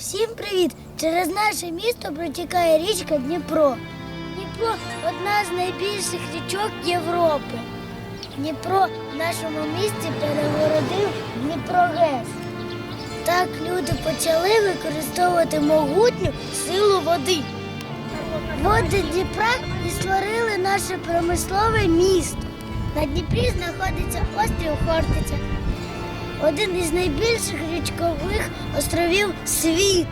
Всім привіт! Через наше місто протікає річка Дніпро. Дніпро одна з найбільших річок Європи. Дніпро в нашому місті перегородив Дніпрогес. Так люди почали використовувати могутню силу води. Води Дніпра і створили наше промислове місто. На Дніпрі знаходиться острів Хортиця, один із найбільших річкових островів світу.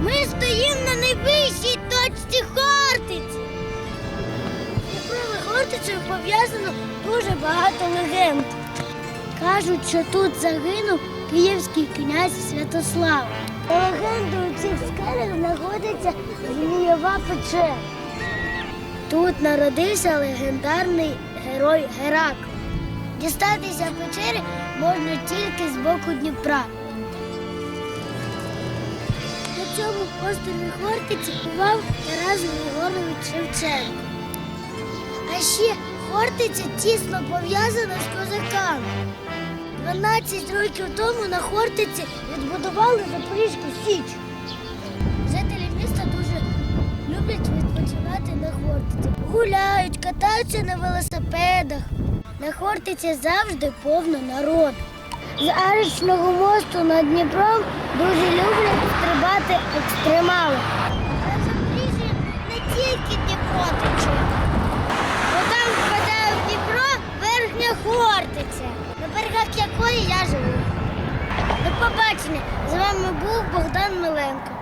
Ми стоїмо на найвищій точці Хортиці. І Хортицею пов'язано дуже багато легенд. Кажуть, що тут загинув київський князь Святослав. За легендою у цих скелях знаходиться Змієва печера. Тут народився легендарний герой Геракл. Дістатися печери можна тільки з боку Дніпра. На цьому острові Хортиці бував Тарас Григорович Шевченко. А ще Хортиця тісно пов'язана з козаками. 12 років тому на Хортиці відбудували Запорізьку Січ. Жителі міста дуже люблять відпочивати на Хортиці. Гуляють, катаються на велосипедах. На Хортиці завжди повно народу. З арочного мосту над Дніпром дуже люблять стрибати екстремали. На Запоріжжі не тільки Дніпро тече. Бо там впадає Дніпро верхня Хортиця, на берегах якої я живу. До побачення! З вами був Богдан Миленко.